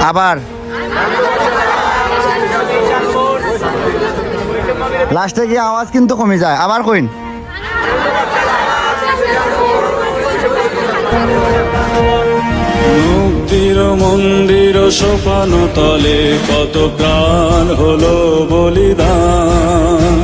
আবার। লাস্টে গিয়ে আওয়াজ কিন্তু কমে যায়। আবার কইন। মুক্তির মন্দির সোপান তলে কত প্রাণ হলো বলিদান।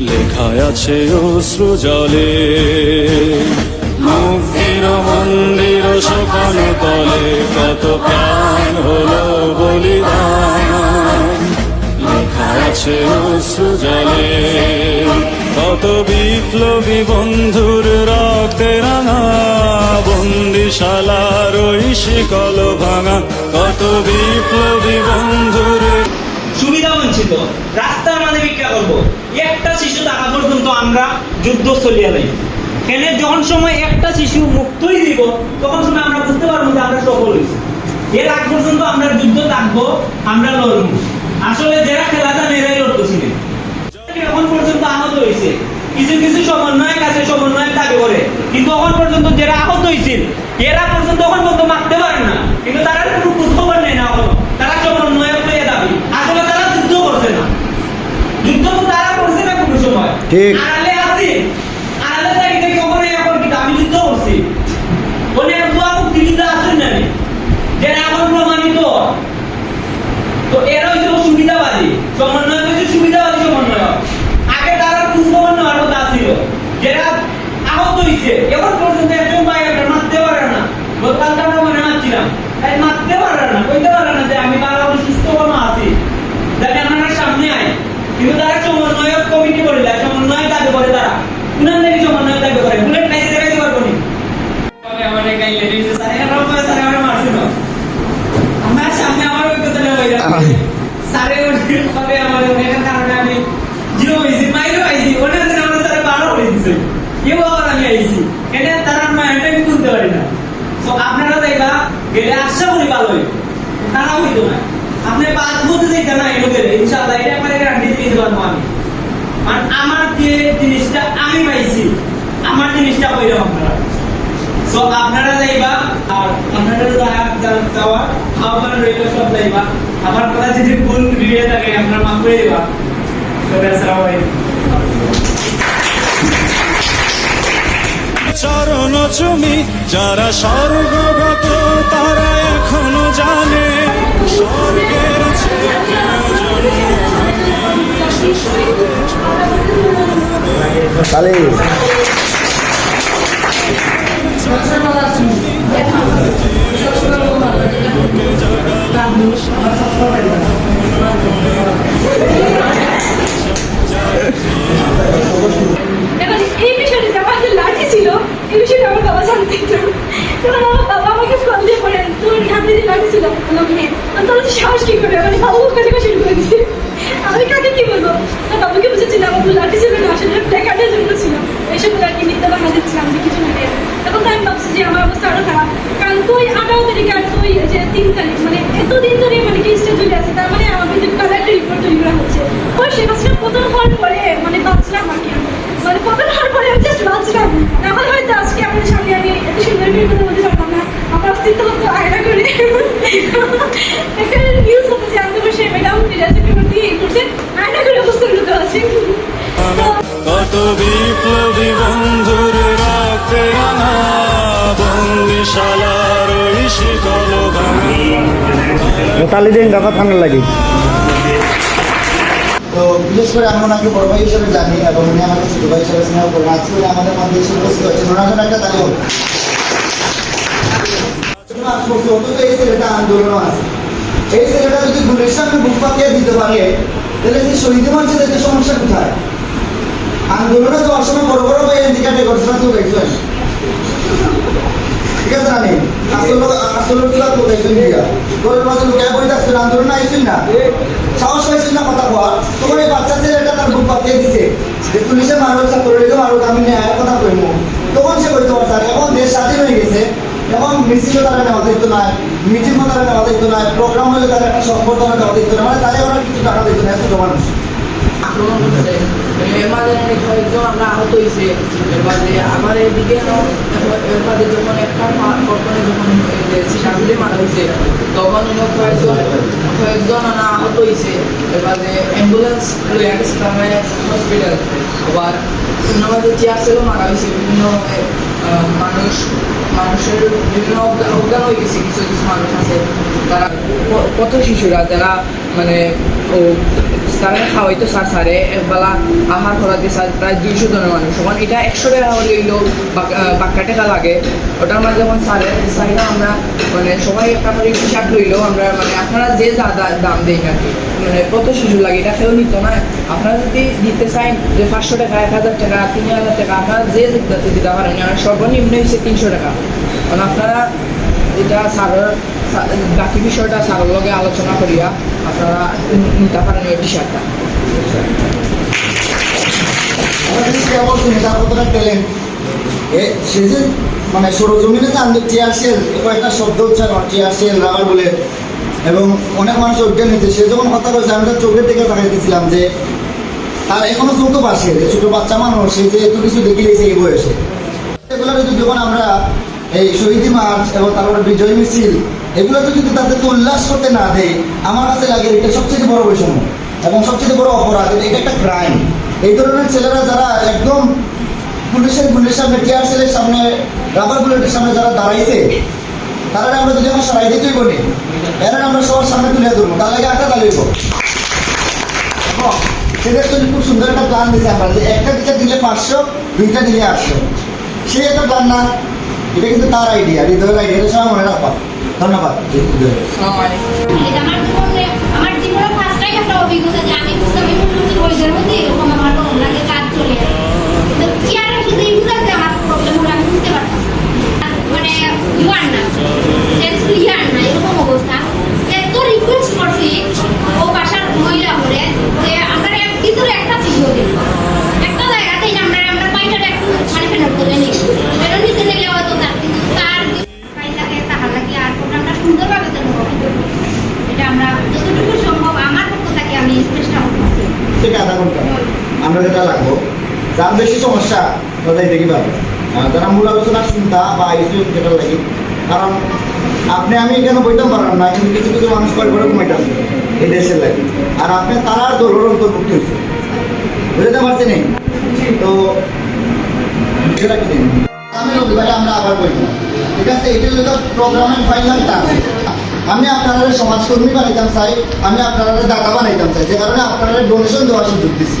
লেখায় আছে অশ্রু জলে। মুক্তির মন্দির সোপান তলে কত প্রাণ হলো বলিদান। লেখায় আছে অশ্রু জলে, কত বিপ্লবী বন্ধুর রক্তে রাঙা। বন্দিশালার ওই শিকল ভাঙা, কত বিপ্লবী বন্ধুর সুবিধা বঞ্চিত রাস্তার মাঝে ভিক্ষা করব। একটা শিশু টাকা পর্যন্ত আমরা যুদ্ধ চলিয়ে নেই কেন যখন সময় একটা শিশু মুক্তই দিব তখন সময় আমরা বুঝতে পারব যে আমরা সফল হয়েছি। এর আগ পর্যন্ত আমরা যুদ্ধ থাকব আমরা লড়বো। আসলে যারা খেলা জানে এরাই লড়তেছিলেন এখন পর্যন্ত আহত হয়েছে। কিছু কিছু সমন্বয় কাছে সমন্বয় দাবি করে। কিন্তু এখন পর্যন্ত যারা আহত হয়েছিল এরা পর্যন্ত এখন পর্যন্ত মারতে পারে না। কিন্তু তারা কোনো খোঁজ খবর নেই না এখনও। তারা সমন্বয় পেয়ে দাবি। আসলে তারা যুদ্ধ করছে না। যুদ্ধ তো তারা করছে না কোনো সময়। ঠিক। আড়ালে আছি আড়ালে থাকি দেখি ওখানে এখন কি আমি যুদ্ধ করছি অনেক দোয়া মুক্তিযুদ্ধ আছেন না নি? যারা এখন প্রমাণিত তো এরা হচ্ছে সুবিধাবাদী। সমন্বয় হচ্ছে সুবিধাবাদী সমন্বয়। আগে তারা কুসমন্বয় নেওয়ার ছিল। যারা আহত হয়েছে এবার পর্যন্ত একজন ভাই আপনার মারতে পারে না। গতকাল আমরা মনে মারছিলাম। তাই মারতে পারে না কইতে পারে না যে আমি বাবা সুস্থ কোনো আছি যাতে আমার সামনে আয় কিন্তু তারা সমন্বয় কমিটি করে দেয় সমন্বয় দাবি করে তারা উনার থেকে সমন্বয় দাবি করে বুলেট নাই দেখাইতে পারব নি আমাদের গাইলে দিয়েছে স্যার এরাও কয় স্যার আমার মারছিল আমার সামনে আমার অভিজ্ঞতা হয়ে যাচ্ছে স্যারে ওদের ফলে আমার অনেকের কারণে আমি জিরো হয়েছি মাইরও আইছি ওনার দিন আমার স্যারে বারো করে দিছে কেউ আবার আমি আইছি এটা তারা মায়েরটা আমি তুলতে পারি না তো আপনারা দেখবা গেলে আশা করি ভালো হইব। তারা হইতো না। আপনি বাদ বলতে যাইতে না এগুলো গেলে, ইনশাআল্লাহ এটা আপনাকে গ্যারান্টি দিয়ে দিতে পারব আমি। কারণ আমার যে জিনিসটা আমি পাইছি, আমার জিনিসটা হইল আপনারা। সো আপনারা যাইবা, আর আপনারা যাওয়া আহ্বান রইল সব যাইবা। আমার কথা যদি ভুল ভিডিও থাকে, আপনারা মাফ করে দিবা। তবে আসসালামু আলাইকুম চরণ চুমি যারা স্বর্গগত তারা এখনও জানে। স্বর্গের তাহলে সাহস কি করে? মানে বাবু কাছে আমি কাকে কি বলব? তো বাবুকে বুঝেছি না বাবু লাঠি ছিল না ছিল এইসব আর মিথ্যা বানা দিচ্ছিলাম কিছু না তখন তো আমি ভাবছি যে আমার অবস্থা আরও খারাপ। কারণ তুই আঠারো তারিখ আর তুই যে তিন তারিখ মানে এতদিন ধরে মানে কেসটা চলে আছে তার মানে আমার কালো একটা রিপোর্ট তৈরি করা হচ্ছে? ওই সে পতন হওয়ার পরে মানে বাঁচলাম আর মানে পতন হওয়ার পরে আমি জাস্ট বাঁচলাম এখন হয়তো আজকে আপনার সামনে আমি এত সুন্দর করে কথা বলতে পারতাম না। আমার অস্তিত্ব হতো আয়না করে। একটা নিউজ হতো যে আমি বসে ম্যাডাম নিরাজকে প্রতি করছে আয়না করে অবস্থা লুকা আছে কত বিপ্লবী বন্ধুর রক্তে রাঙা বন্দিশালার শিকল ভাঙা তালি দিন দেখা ঠান্ডা লাগে। তো বিশেষ করে আমি ওনাকে বড় ভাই হিসেবে জানি এবং উনি আমাকে ছোট ভাই হিসেবে স্নেহ করেন। আজকে আমাদের মধ্যে এসে উপস্থিত হচ্ছেন ওনার জন্য একটা হোক অন্তত এই ছেলেটা আন্দোলনও আছে। এই যদি গুলির সামনে বুক পাতিয়ে দিতে পারে, তাহলে সেই শহীদ মঞ্চে যেতে সমস্যা কোথায়? আন্দোলনে যাওয়ার সময় বড় বড় ভাই ইন্ডিকেটে ঘটনা তো দেখবেন আছে রানি আসলে আসলে কি তো দিয়া তোর মাঝে লুকায় বই থাকছেন আন্দোলন আইছেন না। সাহস পাইছেন না কথা বল তোমার এই বাচ্চা ছেলেটা তার বুক পাতিয়ে দিছে। যে পুলিশে মারো ছাত্র লেগে মারো আমি ন্যায়ের কথা কইমু। তখন সে কইতে পারছে এখন দেশ স্বাধীন হয়ে গেছে, এখন মিছিলও তারা নেওয়া দিত না মিটিংও তারা নেওয়া দিত না প্রোগ্রাম হলে তারা একটা সম্বর্ধনা দেওয়া দিত না মানে তারা ওরা কিছু টাকা দিত না ছোট মানুষ। আক্রমণ করছে। অনেক কয়েকজন আমরা আহত হয়েছে। মাঝে আমার এদিকে মাঝে যখন একটা পরপরে যখন সিনাগুলি মারা হয়েছে তখন হলো কয়েকজন কয়েকজন আহত হয়েছে। এবারে অ্যাম্বুলেন্স তারপরে হসপিটাল আবার অন্যভাবে চেয়ার সেলও মারা হয়েছে বিভিন্নভাবে আহ, মানুষ মানুষের বিভিন্ন অজ্ঞান হয়ে গেছে কিছু কিছু মানুষ আছে। তারা কত শিশুরা যারা মানে তারা খাওয়াইতো সার সারে একবেলা আহার করাতে সার প্রায় দুইশো জনের মানুষ। তখন এটা একশো টাকা হলে হইল বাক্কা টাকা লাগে। ওটার মাঝে যখন সারের চাইলে আমরা মানে সবাই একটা করে হিসাব লইলো আমরা মানে আপনারা যে যা দাম দেই নাকি মানে কত শিশু লাগে, এটা কেউ নিত না। আপনারা যদি দিতে চান যে পাঁচশো টাকা, এক হাজার টাকা, তিন হাজার টাকা, আপনারা যে দিতে পারেন সর্বনিম্ন হচ্ছে তিনশো টাকা। কারণ আপনারা এটা স্যারের, বাকি বিষয়টা স্যারের লগে আলোচনা করিয়া আপনারা নিতে পারেন ওই বিষয়টা। মানে সরজমিনে যে টিয়ারসেল কয়েকটা শব্দ উচ্চারণ টিয়ার সেল রাবার বলে এবং অনেক মানুষ অজ্ঞান হয়েছে। সে যখন কথা বলছে, আমি তার চোখের দিকে তাকাইতেছিলাম যে, তার এখনও চোখ পাশে ছোট বাচ্চা মানুষ, সে যে এত কিছু দেখে এই বয়সে। এগুলো যখন আমরা এই শহীদি মার্চ এবং তারপরে বিজয় মিছিল এগুলো তো যদি তাদেরকে উল্লাস করতে না দেয়, আমার কাছে লাগে এটা সবচেয়ে বড় বৈষম্য এবং সবচেয়ে বড় অপরাধ, এটা- একটা ক্রাইম এই ধরনের ছেলেরা যারা একদম পুলিশের গুলির সামনে, টিয়ার সেলের সামনে রাবার বুলেটের সামনে যারা দাঁড়াইছে, তারা আমরা যদি আমরা সরাই দিতেই বলি এরা আমরা সবার সামনে তুলে ধরবো, তার লাগে একটা তালিব সেটা তো খুব সুন্দর একটা প্ল্যান দিয়েছে আমরা যে একটা টিচার দিলে পাঁচশো, দুইটা দিলে আটশো। সেই একটা প্ল্যান না এটা কিন্তু তার আইডিয়া হৃদয়ের আইডিয়া সবাই মনে রাখবা। ধন্যবাদ। আমার জীবনে আমি বুঝতে ফার্স্ট টাইম একটা অভিজ্ঞতা যে আমি বুঝতে পারি ওইদের মধ্যে এরকম আমার কোনো লাগে কাজ চলে তো চেয়ারের সাথে এগুলো যে আমার প্রবলেম হলো আমি বুঝতে পারতাম না। আর মানে ইয়ার না ইয়ার না এরকম অবস্থা এত রিকোয়েস্ট করছি ও বাসার মহিলা হলে যে আমরা এক ভিতরে একটা চিঠি দিল একটা জায়গাতেই আমরা আমরা পাইটাটা একটু মানে ফেরত করে নিই ফেরত নিতে নিলে হয়তো তার কিন্তু তার পাইটাকে তাহার লাগে আর প্রোগ্রামটা সুন্দরভাবে যেন হবে এটা আমরা যতটুকু সম্ভব আমার পক্ষ থেকে আমি চেষ্টা করব থেকে আধা ঘণ্টা আমরা যেটা লাগবো যার বেশি সমস্যা, তাদের দেখি পাবো যারা মূল আলোচনা শুনতা বা আইসিউ যেটা লাগি, কারণ আপনি আমি এখানে বইতাম পারলাম না, কিন্তু কিছু কিছু মানুষ করে করে কমাইতাম এই দেশের লাগে। আর আপনি তারার দলের অন্তর্ভুক্ত হয়েছে। বুঝতে পারছি নেই তো সেটা কি? আমি আমরা আবার বইতাম ঠিক আছে? এটা হলো প্রোগ্রামের ফাইনাল টাস্ক আমি আপনারা সমাজকর্মী বানাইতাম চাই আমি আপনারা দাতা বানাইতাম চাই যে কারণে আপনারা ডোনেশন দেওয়ার সুযোগ দিচ্ছি